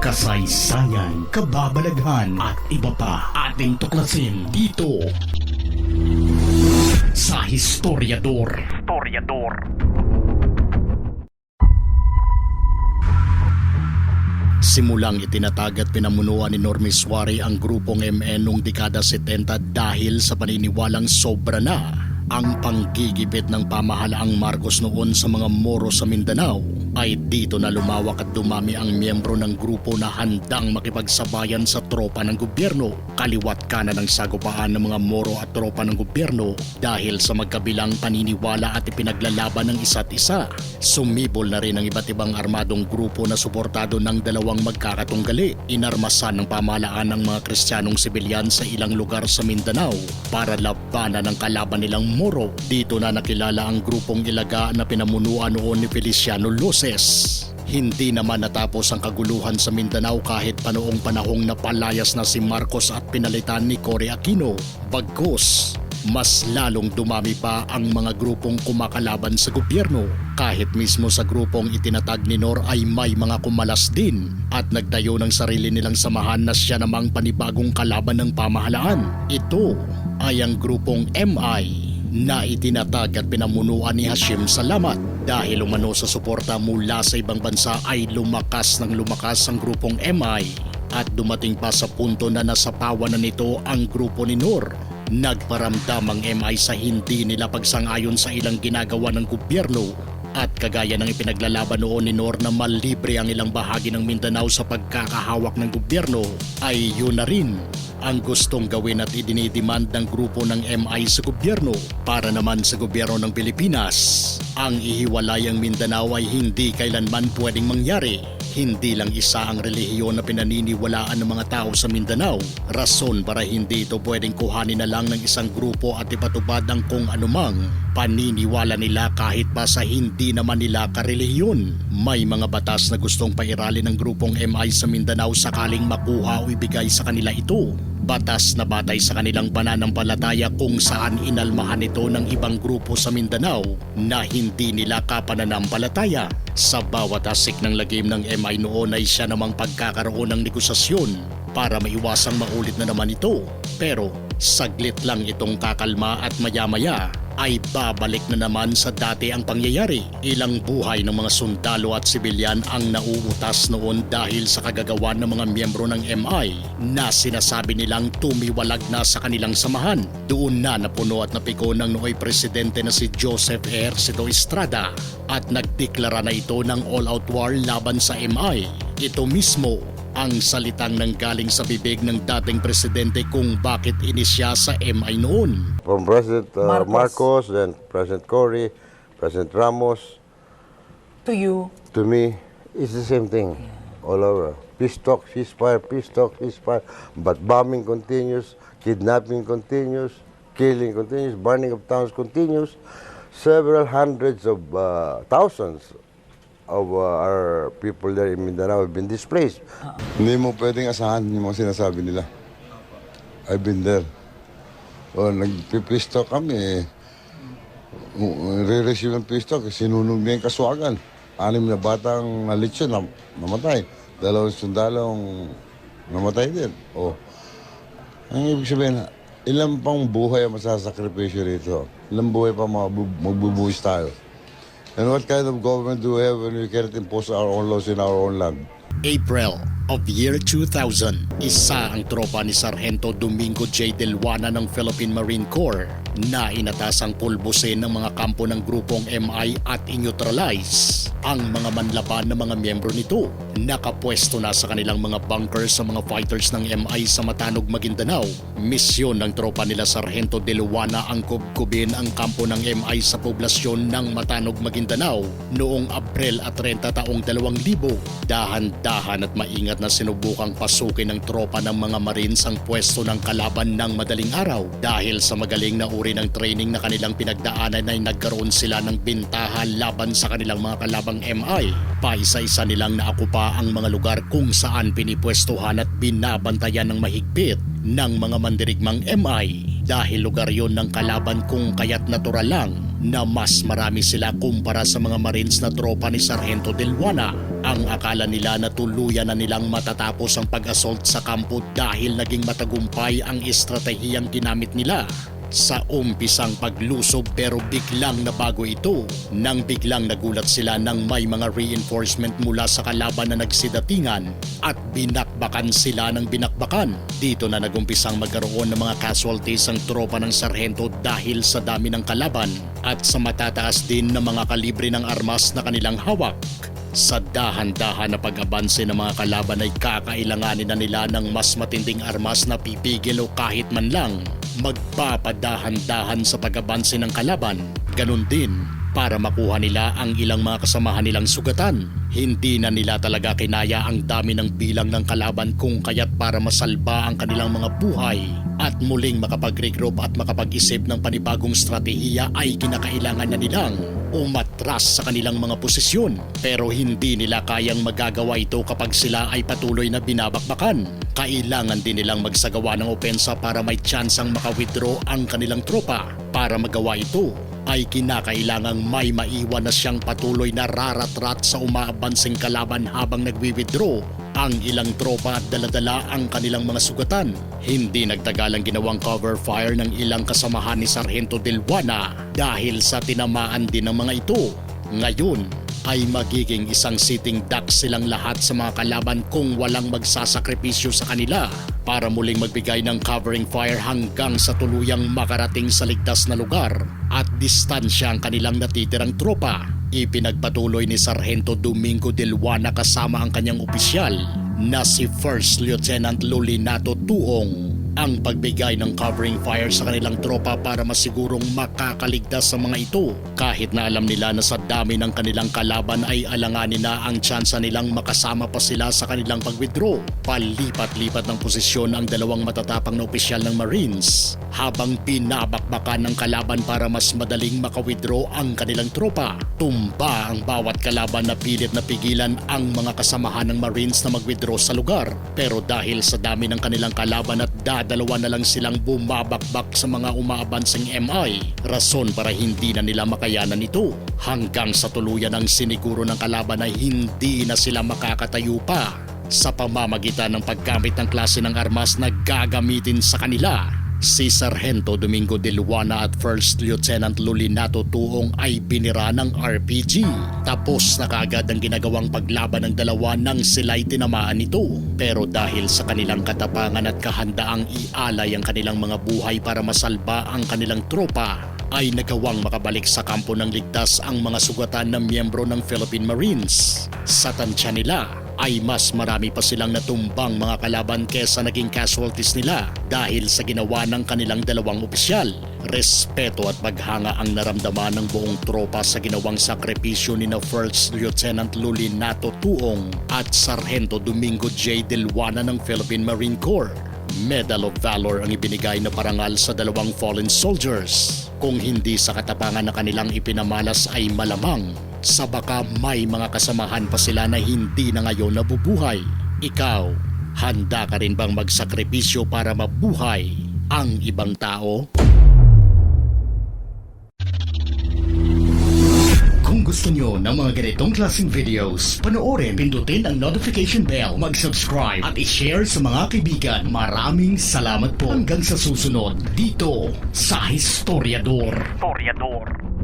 kasaysayan, kababalaghan at iba pa ating tuklasin dito sa Historiador. Historiador. Simulang itinatag at pinamunuan ni Norme Suarez ang grupong MN noong dekada 70 dahil sa paniniwalang sobra na ang panggigipit ng pamahalaang Marcos noon sa mga Moro sa Mindanao ay dito na lumawak at dumami ang miyembro ng grupo na handang makipagsabayan sa tropa ng gobyerno kaliwat kanan ng sagupaan ng mga Moro at tropa ng gobyerno dahil sa magkabilang paniniwala at ipinaglalaban ng isa't isa. Sumibol na rin ang iba't ibang armadong grupo na suportado ng dalawang magkakatunggali. Inarmasan ng pamahalaan ng mga kristyanong sibilyan sa ilang lugar sa Mindanao para labanan ang kalaban nilang Moro. Dito na nakilala ang grupong ilaga na pinamunuan noon ni Feliciano Loses. Hindi naman natapos ang kaguluhan sa Mindanao kahit pa noong panahong napalayas na si Marcos at pinalitan ni Cory Aquino. Bagkus, mas lalong dumami pa ang mga grupong kumakalaban sa gobyerno. Kahit mismo sa grupong itinatag ni Nor ay may mga kumalas din at nagtayo ng sarili nilang samahan na siya namang panibagong kalaban ng pamahalaan. Ito ay ang grupong MI na itinatag at pinamunuan ni Hashim Salamat dahil umano sa suporta mula sa ibang bansa ay lumakas ng lumakas ang grupong MI at dumating pa sa punto na nasapawan na nito ang grupo ni Nur. Nagparamdam ang MI sa hindi nila pagsang-ayon sa ilang ginagawa ng gobyerno at kagaya ng ipinaglalaban noon ni Nor na malibre ang ilang bahagi ng Mindanao sa pagkakahawak ng gobyerno ay yun na rin ang gustong gawin at idinidemand ng grupo ng MI sa gobyerno para naman sa gobyerno ng Pilipinas. Ang ihiwalay ang Mindanao ay hindi kailanman pwedeng mangyari. Hindi lang isa ang relihiyon na pinaniniwalaan ng mga tao sa Mindanao. Rason para hindi ito pwedeng kuhanin na lang ng isang grupo at ipatubad ang kung anumang paniniwala nila kahit pa sa hindi naman nila karelihiyon. May mga batas na gustong pairalin ng grupong MI sa Mindanao sakaling makuha o ibigay sa kanila ito. Batas na batay sa kanilang pananampalataya kung saan inalmahan ito ng ibang grupo sa Mindanao na hindi nila kapananampalataya. Sa bawat asik ng lagim ng MI noon ay siya namang pagkakaroon ng negosasyon para maiwasang maulit na naman ito. Pero saglit lang itong kakalma at maya-maya ay babalik na naman sa dati ang pangyayari. Ilang buhay ng mga sundalo at sibilyan ang nauutas noon dahil sa kagagawan ng mga miyembro ng MI na sinasabi nilang tumiwalag na sa kanilang samahan. Doon na napuno at napiko ng nooy presidente na si Joseph Ejercito Estrada at nagdeklara na ito ng all-out war laban sa MI. Ito mismo ang salitang nanggaling sa bibig ng dating presidente kung bakit inisya sa MI noon. From President uh, Marcos. Marcos. then President Cory, President Ramos, to you. to me, it's the same thing all over. Peace talk, ceasefire, peace talk, ceasefire. But bombing continues, kidnapping continues, killing continues, burning of towns continues. Several hundreds of uh, thousands of uh, our people there in Mindanao have been displaced. Hindi mo pwedeng asahan yung mga sinasabi nila. I've been there. O, nagpipisto kami. Uh, Re-receive ng pisto sinunog niya yung kaswagan. Anim na batang nalitsyon na namatay. Dalawang sundalong namatay din. O, ang ibig sabihin, ilan pang buhay ang masasakripisyo rito? Ilang buhay pa magbubuhis tayo? And what kind of government do we have when we cannot impose our own laws in our own land? April of year 2000, isa ang tropa ni Sargento Domingo J. Delwana ng Philippine Marine Corps na inatasang pulbusin ng mga kampo ng grupong MI at inyutralize ang mga manlaban ng mga miyembro nito. Nakapwesto na sa kanilang mga bunkers sa mga fighters ng MI sa Matanog, Maguindanao. Misyon ng tropa nila Sargento Delwana ang kubkubin ang kampo ng MI sa poblasyon ng Matanog, Maguindanao noong Abril at 30 taong 2000. Dahan-dahan at maingat na sinubukang pasukin ng tropa ng mga Marines ang pwesto ng kalaban ng madaling araw. Dahil sa magaling na uri ng training na kanilang pinagdaanan ay nagkaroon sila ng bintaha laban sa kanilang mga kalabang MI. Paisa-isa nilang naakupa ang mga lugar kung saan pinipwestuhan at binabantayan ng mahigpit ng mga mandirigmang MI dahil lugar yon ng kalaban kung kaya't natural lang na mas marami sila kumpara sa mga Marines na tropa ni Sargento Delwana. Ang akala nila na tuluyan na nilang matatapos ang pag-assault sa kampo dahil naging matagumpay ang estratehiyang ginamit nila sa umpisang paglusob pero biglang nabago ito nang biglang nagulat sila nang may mga reinforcement mula sa kalaban na nagsidatingan at binakbakan sila ng binakbakan. Dito na nagumpisang magkaroon ng mga casualties ang tropa ng sarhento dahil sa dami ng kalaban at sa matataas din ng mga kalibre ng armas na kanilang hawak. Sa dahan-dahan na pag-abanse ng mga kalaban ay kakailanganin na nila ng mas matinding armas na pipigil o kahit man lang magpapadahan-dahan sa pag-abanse ng kalaban. Ganon din para makuha nila ang ilang mga kasamahan nilang sugatan. Hindi na nila talaga kinaya ang dami ng bilang ng kalaban kung kaya't para masalba ang kanilang mga buhay at muling makapag-regroup at makapag-isip ng panibagong strategiya ay kinakailangan na nilang umatras sa kanilang mga posisyon pero hindi nila kayang magagawa ito kapag sila ay patuloy na binabakbakan. Kailangan din nilang magsagawa ng opensa para may tsansang maka-withdraw ang kanilang tropa. Para magawa ito ay kinakailangang may maiwan na siyang patuloy na raratrat sa umaabansing kalaban habang nagwi-withdraw ang ilang tropa at daladala ang kanilang mga sugatan. Hindi nagtagalang ginawang cover fire ng ilang kasamahan ni Sargento Delwana dahil sa tinamaan din ng mga ito. Ngayon ay magiging isang sitting duck silang lahat sa mga kalaban kung walang magsasakripisyo sa kanila para muling magbigay ng covering fire hanggang sa tuluyang makarating sa ligtas na lugar at distansya ang kanilang natitirang tropa. Ipinagpatuloy ni Sargento Domingo Delwana kasama ang kanyang opisyal na si First Lieutenant Lolinato Tuong ang pagbigay ng covering fire sa kanilang tropa para masigurong makakaligtas sa mga ito kahit na alam nila na sa dami ng kanilang kalaban ay alanganin na ang tsansa nilang makasama pa sila sa kanilang pag-withdraw. Palipat-lipat ng posisyon ang dalawang matatapang na opisyal ng Marines habang pinabakbakan ng kalaban para mas madaling maka-withdraw ang kanilang tropa. Tumba ang bawat kalaban na pilit na pigilan ang mga kasamahan ng Marines na mag-withdraw sa lugar pero dahil sa dami ng kanilang kalaban at dadalawa na lang silang bumabakbak sa mga umaabansing MI. Rason para hindi na nila makayanan ito. Hanggang sa tuluyan ang siniguro ng kalaban ay hindi na sila makakatayo pa sa pamamagitan ng paggamit ng klase ng armas na gagamitin sa kanila. Si Sargento Domingo de Luana at First Lieutenant Lulinato Tuong ay binira ng RPG. Tapos na kaagad ang ginagawang paglaban ng dalawa nang sila'y tinamaan nito. Pero dahil sa kanilang katapangan at kahandaang ialay ang kanilang mga buhay para masalba ang kanilang tropa, ay nagawang makabalik sa kampo ng ligtas ang mga sugatan ng miyembro ng Philippine Marines. Sa tansya nila, ay mas marami pa silang natumbang mga kalaban kesa naging casualties nila dahil sa ginawa ng kanilang dalawang opisyal. Respeto at paghanga ang naramdaman ng buong tropa sa ginawang sakripisyo ni na First Lieutenant Lulinato Tuong at Sargento Domingo J. Delwana ng Philippine Marine Corps. Medal of Valor ang ibinigay na parangal sa dalawang fallen soldiers. Kung hindi sa katapangan na kanilang ipinamalas ay malamang sa baka may mga kasamahan pa sila na hindi na ngayon nabubuhay. Ikaw, handa ka rin bang magsakripisyo para mabuhay ang ibang tao? Kung gusto nyo ng mga ganitong klaseng videos, panoorin, pindutin ang notification bell, mag-subscribe at i-share sa mga kaibigan. Maraming salamat po hanggang sa susunod dito sa Historiador. Historiador.